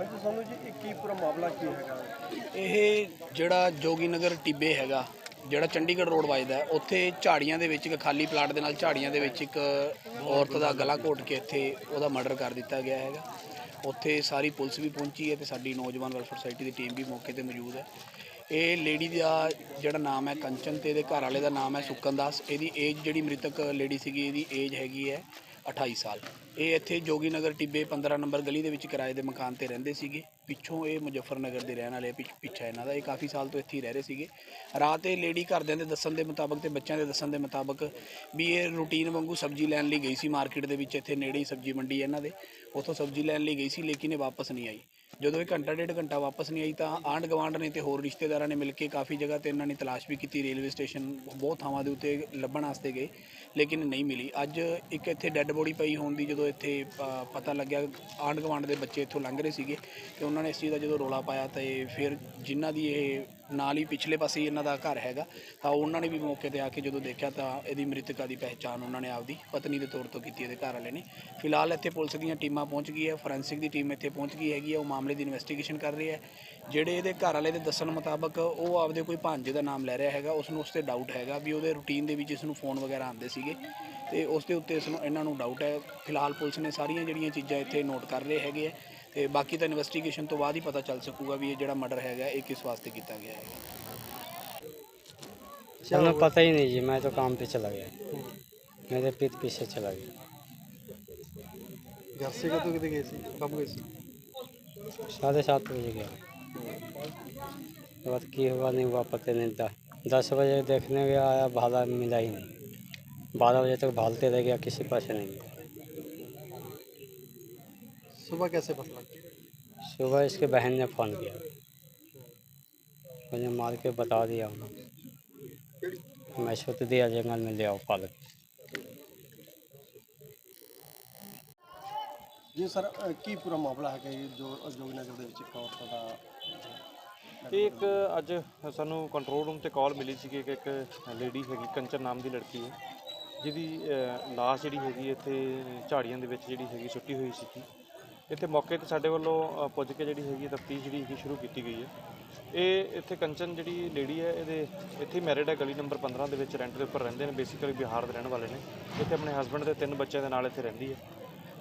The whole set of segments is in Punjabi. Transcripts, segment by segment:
ਹਾਂਜੀ ਸਾਨੂੰ ਜੀ ਇਹ ਕੀ ਪੂਰਾ ਮਾਮਲਾ ਕੀ ਹੈਗਾ? ਇਹ ਜਿਹੜਾ ਜੋਗੀ ਨਗਰ ਟਿੱਬੇ ਹੈਗਾ ਜਿਹੜਾ ਚੰਡੀਗੜ੍ਹ ਰੋਡ ਵੱਜਦਾ ਹੈ, ਉੱਥੇ ਝਾੜੀਆਂ ਦੇ ਵਿੱਚ ਇੱਕ ਖਾਲੀ ਪਲਾਟ ਦੇ ਨਾਲ ਝਾੜੀਆਂ ਦੇ ਵਿੱਚ ਇੱਕ ਔਰਤ ਦਾ ਗਲਾ ਘੋਟ ਕੇ ਇੱਥੇ ਉਹਦਾ ਮਰਡਰ ਕਰ ਦਿੱਤਾ ਗਿਆ ਹੈਗਾ। ਉੱਥੇ ਸਾਰੀ ਪੁਲਿਸ ਵੀ ਪਹੁੰਚੀ ਹੈ ਤੇ ਸਾਡੀ ਨੌਜਵਾਨ ਵੈਲਫੇਅਰ ਸੁਸਾਇਟੀ ਦੀ ਟੀਮ ਵੀ ਮੌਕੇ ਤੇ ਮੌਜੂਦ ਹੈ। ਇਹ ਲੇਡੀ ਦਾ ਜਿਹੜਾ ਨਾਮ ਹੈ ਕੰਚਨ ਤੇ ਇਹਦੇ ਘਰ ਵਾਲੇ ਦਾ ਨਾਮ ਹੈ ਸੁਕਨ ਦਾਸ ਇਹਦੀ ਏਜ ਜਿਹੜੀ ਮ੍ਰਿਤਕ ਲੇਡੀ ਸੀਗੀ ਇਹਦੀ ਏਜ ਹੈਗੀ ਹੈ 28 ਸਾਲ। ਇਹ ਇੱਥੇ ਜੋਗੀ ਨਗਰ ਟਿੱਬੇ 15 ਨੰਬਰ ਗਲੀ ਦੇ ਵਿੱਚ ਕਿਰਾਏ ਦੇ ਮਕਾਨ ਤੇ ਰਹਿੰਦੇ ਸੀਗੇ। ਪਿੱਛੋਂ ਇਹ ਮੁਜ਼ੱਫਰਨਗਰ ਦੇ ਰਹਿਣ ਵਾਲੇ ਪਿੱਛ- ਪਿੱਛਾ ਇਹਨਾਂ ਦਾ। ਇਹ ਕਾਫੀ ਸਾਲ ਤੋਂ ਇੱਥੇ ਹੀ ਰਹਿ ਰਹੇ ਸੀਗੇ। ਰਾਤ ਇਹ ਲੇਡੀ ਘਰਦਿਆਂ ਦੇ ਦੱਸਣ ਦੇ ਮੁਤਾਬਕ ਤੇ ਬੱਚਿਆਂ ਦੇ ਦੱਸਣ ਦੇ ਮੁਤਾਬਕ ਵੀ ਇਹ ਰੂਟੀਨ ਵਾਂਗੂ ਸਬਜ਼ੀ ਲੈਣ ਲਈ ਗਈ ਸੀ ਮਾਰਕੀਟ ਦੇ ਵਿੱਚ। ਇੱਥੇ ਨੇੜੇ ਹੀ ਸਬਜ਼ੀ ਮੰਡੀ ਹੈ ਇਹਨਾਂ ਦੇ। ਉੱਥੋਂ ਸਬਜ਼ੀ ਲੈਣ ਲਈ ਗਈ ਸੀ, ਲੇਕਿਨ ਇਹ ਵਾਪਸ ਨਹੀਂ ਆਈ। ਜਦੋਂ ਇਹ ਘੰਟਾ ਡੇਢ ਘੰਟਾ ਵਾਪਸ ਨਹੀਂ ਆਈ ਤਾਂ ਆਂਢ ਗਵਾਂਢ ਨੇ ਤੇ ਹੋਰ ਰਿਸ਼ਤੇਦਾਰਾਂ ਨੇ ਮਿਲ ਕੇ ਕਾਫੀ ਜਗ੍ਹਾ ਤੇ ਇਹਨਾਂ ਨੇ ਤਲਾਸ਼ ਵੀ ਕੀਤੀ, ਰੇਲਵੇ ਸਟੇਸ਼ਨ ਬਹੁਤ ਥਾਵਾਂ ਦੇ ਉੱਤੇ ਲੱਭਣ ਵਾਸਤੇ ਗਏ, ਲੇਕਿਨ ਨਹੀਂ ਮਿਲੀ। ਅੱਜ ਇੱਕ ਇੱਥੇ ਡੈੱਡ ਬੋਡੀ ਪਈ ਹੋਣ ਦੀ ਜਦੋਂ ਇੱਥੇ ਪਤਾ ਲੱਗਿਆ, ਆਂਢ ਗਵਾਂਢ ਦੇ ਬੱਚੇ ਇੱਥੋਂ ਲੰਘ ਰਹੇ ਸੀਗੇ ਤੇ ਉਹਨਾਂ ਨੇ ਇਸ ਚੀਜ਼ ਦਾ ਜਦੋਂ ਰੋਲਾ ਪਾਇਆ ਤੇ ਫਿਰ ਜਿਨ੍ਹਾਂ ਦੀ ਇਹ ਨਾਲ ਹੀ ਪਿਛਲੇ ਪਾਸੇ ਇਹਨਾਂ ਦਾ ਘਰ ਹੈਗਾ। ਤਾਂ ਉਹਨਾਂ ਨੇ ਵੀ ਮੌਕੇ ਤੇ ਆ ਕੇ ਜਦੋਂ ਦੇਖਿਆ ਤਾਂ ਇਹਦੀ ਮ੍ਰਿਤਕਾ ਦੀ ਪਹਿਚਾਣ ਉਹਨਾਂ ਨੇ ਆਪਦੀ ਪਤਨੀ ਦੇ ਤੌਰ ਤੋਂ ਕੀਤੀ ਇਹਦੇ ਘਰ ਵਾਲੇ ਨੇ। ਫਿਲਹਾਲ ਇੱਥੇ ਪੁਲਿਸ ਦੀਆਂ ਟੀਮਾਂ ਪਹੁੰਚ ਗਈ ਹੈ, ਫੋਰੈਂਸਿਕ ਦੀ ਟੀਮ ਇੱਥੇ ਪਹੁੰਚ ਗਈ ਹੈਗੀ ਹੈ, ਉਹ ਮਾਮਲੇ ਦੀ ਇਨਵੈਸਟੀਗੇਸ਼ਨ ਕਰ ਰਹੀ ਹੈ। ਜਿਹੜੇ ਇਹਦੇ ਘਰ ਵਾਲੇ ਦੇ ਦੱਸਣ ਮੁਤਾਬਕ ਉਹ ਆਪਦੇ ਕੋਈ ਭਾਂਜੇ ਦਾ ਨਾਮ ਲੈ ਰਿਹਾ ਹੈਗਾ ਉਸ ਨੂੰ ਉਸ ਤੇ ਡਾਊਟ ਹੈਗਾ ਵੀ ਉਹਦੇ ਰੂਟੀਨ ਦੇ ਵਿੱਚ ਇਸ ਨੂੰ ਫੋਨ ਵਗੈਰਾ ਆਉਂਦੇ ਸੀਗੇ। ਤੇ ਉਸ ਦੇ ਉੱਤੇ ਇਸ ਨੂੰ ਇਹਨਾਂ ਨੂੰ ਡਾਊਟ ਹੈ। ਫਿਲਹਾਲ ਪੁਲਿਸ ਨੇ ਸਾਰੀਆਂ ਜਿਹੜੀਆਂ ਚੀਜ਼ਾਂ ਇੱਥੇ ਨੋਟ ਕਰ ਰਹੇ ਹੈਗੇ ਹੈ ਤੇ ਬਾਕੀ ਤਾਂ ਇਨਵੈਸਟੀਗੇਸ਼ਨ ਤੋਂ ਬਾਅਦ ਹੀ ਪਤਾ ਚੱਲ ਸਕੂਗਾ ਵੀ ਇਹ ਜਿਹੜਾ ਮਰਡਰ ਹੈਗਾ ਇਹ ਕਿਸ ਵਾਸਤੇ ਕੀਤਾ ਗਿਆ ਹੈ ਸਾਨੂੰ ਪਤਾ ਹੀ ਨਹੀਂ ਜੀ ਮੈਂ ਤਾਂ ਕੰਮ ਤੇ ਚਲਾ ਗਿਆ। ਮੇਰੇ ਪਿੱਤ ਪਿੱਛੇ ਚਲਾ ਗਿਆ। घर से कब कितने गए कब गए साढ़े सात बजे गया उसके बाद की हुआ नहीं हुआ पता नहीं ਨਹੀਂ दस बजे देखने गया आया भाला मिला ही नहीं बारह बजे तक भालते रह गया किसी पास नहीं मिला सुबह कैसे पता लगा सुबह इसके बहन ने फ़ोन किया मुझे मार के बता दिया उन्होंने मैं छुट दिया जंगल में ले आओ पालक ਜੀ ਸਰ ਅ, ਕੀ ਪੂਰਾ ਮਾਮਲਾ ਹੈਗਾ ਜੀ ਜੋ ਜੋਗੀ ਨਗਰ ਦੇ ਵਿੱਚ ਇੱਕ ਔਰਤ ਦਾ ਇਹ ਇੱਕ ਅੱਜ ਸਾਨੂੰ ਕੰਟਰੋਲ ਰੂਮ ਤੇ ਕਾਲ ਮਿਲੀ ਸੀ ਕਿ ਇੱਕ ਲੇਡੀ ਹੈਗੀ ਕੰਚਨ ਨਾਮ ਦੀ ਲੜਕੀ ਹੈ ਜਿਹਦੀ ਅਹ, ਲਾਸ਼ ਜਿਹੜੀ ਹੈਗੀ ਇੱਥੇ ਝਾੜੀਆਂ ਦੇ ਵਿੱਚ ਜਿਹੜੀ ਹੈਗੀ ਸੁੱਟੀ ਹੋਈ ਸੀ। ਇੱਥੇ ਮੌਕੇ ਤੇ ਸਾਡੇ ਵੱਲੋਂ ਪੁੱਜ ਕੇ ਜਿਹੜੀ ਹੈਗੀ ਤਫਤੀਸ਼ ਜਿਹੜੀ ਹੈਗੀ ਸ਼ੁਰੂ ਕੀਤੀ ਗਈ ਹੈ। ਇਹ ਇੱਥੇ ਕੰਚਨ ਜਿਹੜੀ ਲੇਡੀ ਹੈ ਇਹਦੇ ਇੱਥੇ ਮੈਰਿਡ ਹੈ ਗਲੀ ਨੰਬਰ 15 ਦੇ ਵਿੱਚ ਰੈਂਟ ਦੇ ਉੱਪਰ ਰਹਿੰਦੇ ਨੇ। ਬੇਸਿਕਲੀ ਬਿਹਾਰ ਦੇ ਰਹਿਣ ਵਾਲੇ ਨੇ। ਇੱਥੇ ਆਪਣੇ ਹਸਬੰਡ ਦੇ ਤਿੰਨ ਬੱਚਿਆਂ ਦੇ ਨਾਲ ਇੱਥੇ ਰਹਿੰਦੀ ਹੈ।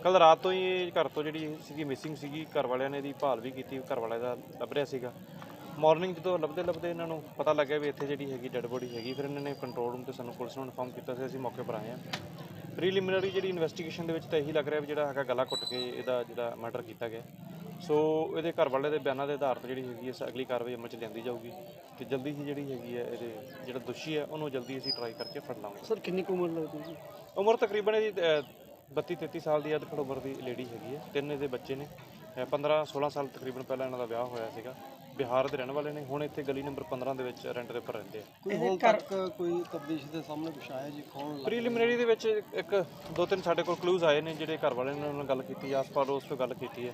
ਕੱਲ ਰਾਤ ਤੋਂ ਹੀ ਇਹ ਘਰ ਤੋਂ ਜਿਹੜੀ ਸੀਗੀ ਮਿਸਿੰਗ ਸੀਗੀ ਘਰ ਵਾਲਿਆਂ ਨੇ ਇਹਦੀ ਭਾਲ ਵੀ ਕੀਤੀ ਘਰ ਵਾਲਿਆਂ ਦਾ ਲੱਭ ਰਿਹਾ ਸੀਗਾ। ਮਾਰਨਿੰਗ ਜਦੋਂ ਲੱਭਦੇ ਲੱਭਦੇ ਇਹਨਾਂ ਨੂੰ ਪਤਾ ਲੱਗਿਆ ਵੀ ਇੱਥੇ ਜਿਹੜੀ ਹੈਗੀ ਡੈੱਡ ਬੋਡੀ ਹੈਗੀ ਫਿਰ ਇਹਨਾਂ ਨੇ ਕੰਟਰੋਲ ਰੂਮ ਤੇ ਸਾਨੂੰ ਪੁਲਿਸ ਨੂੰ ਇਨਫੋਰਮ ਕੀਤਾ ਸੀ ਅਸੀਂ ਮੌਕੇ ਪਰ ਆਏ ਹਾਂ। ਪ੍ਰੀਲਿਮਿਨਰੀ ਜਿਹੜੀ ਇਨਵੈਸਟੀਗੇਸ਼ਨ ਦੇ ਵਿੱਚ ਤਾਂ ਇਹੀ ਲੱਗ ਰਿਹਾ ਵੀ ਜਿਹੜਾ ਹੈਗਾ ਗਲਾ ਘੁੱਟ ਕੇ ਇਹਦਾ ਜਿਹੜਾ ਮਰਡਰ ਕੀਤਾ ਗਿਆ। ਸੋ ਇਹਦੇ ਘਰ ਵਾਲੇ ਦੇ ਬਿਆਨਾਂ ਦੇ ਆਧਾਰ ਤੇ ਜਿਹੜੀ ਹੈਗੀ ਹੈ ਅਗਲੀ ਕਾਰਵਾਈ ਅਮਲ ਚ ਲਿਆਂਦੀ ਜਾਊਗੀ ਤੇ ਜਲਦੀ ਹੀ ਜਿਹੜੀ ਹੈਗੀ ਹੈ ਇਹਦੇ ਜਿਹੜਾ ਦੋਸ਼ੀ ਹੈ ਉਹਨੂੰ ਜਲਦੀ ਅਸੀਂ ਟਰਾਈ ਕਰਕੇ ਫੜ ਲਾਂਗੇ। ਸਰ ਕਿੰਨੀ ਕੁ ਉਮਰ ਲੱਗਦੀ ਜੀ? ਉਮਰ ਤਕਰੀਬਨ ਇਹਦੀ 32 33 ਸਾਲ ਦੀ ਅਧਖੜ ਉਮਰ ਦੀ ਲੇਡੀ ਹੈਗੀ ਹੈ ਤਿੰਨ ਇਹਦੇ ਬੱਚੇ ਨੇ। 15 16 ਸਾਲ ਤਕਰੀਬਨ ਪਹਿਲਾਂ ਇਹਨਾਂ ਦਾ ਵਿਆਹ ਹੋਇਆ ਸੀਗਾ। ਬਿਹਾਰ ਦੇ ਰਹਿਣ ਵਾਲੇ ਨੇ ਹੁਣ ਇੱਥੇ ਗਲੀ ਨੰਬਰ 15 ਦੇ ਵਿੱਚ ਰੈਂਟ ਦੇ ਉੱਪਰ ਰਹਿੰਦੇ ਆ। ਕੋਈ ਹੁਣ ਤੱਕ ਕੋਈ ਤਬਦੀਸ਼ ਦੇ ਸਾਹਮਣੇ ਕੁਛ ਆਇਆ ਜੀ? ਕੌਣ ਲੱਗ- ਪ੍ਰੀਲਿਮਿਨਰੀ ਦੇ ਵਿੱਚ ਇੱਕ ਦੋ ਤਿੰਨ ਸਾਡੇ ਕੋਲ ਕਲੂਜ਼ ਆਏ ਨੇ ਜਿਹੜੇ ਘਰ ਵਾਲਿਆਂ ਨੇ ਉਹਨਾਂ ਨਾਲ ਗੱਲ ਕੀਤੀ ਆਸ ਪੜੋਸ ਤੋਂ ਗੱਲ ਕੀਤੀ ਹੈ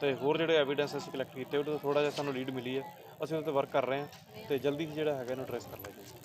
ਤੇ ਹੋਰ ਜਿਹੜੇ ਐਵੀਡੈਂਸ ਅਸੀਂ ਕਲੈਕਟ ਕੀਤੇ ਉਹਦੇ ਤੋਂ ਥੋੜਾ ਜਿਹਾ ਸਾਨੂੰ ਲੀਡ ਮਿਲੀ ਹੈ ਅਸੀਂ ਉਹਦੇ ਤੇ ਵਰਕ ਕਰ ਰਹੇ ਹਾਂ ਤੇ ਜਲਦੀ ਹੀ ਜਿਹੜਾ ਹੈਗਾ ਇਹਨੂੰ ਟ੍ਰੇਸ ਕਰ ਲਾਂਗੇ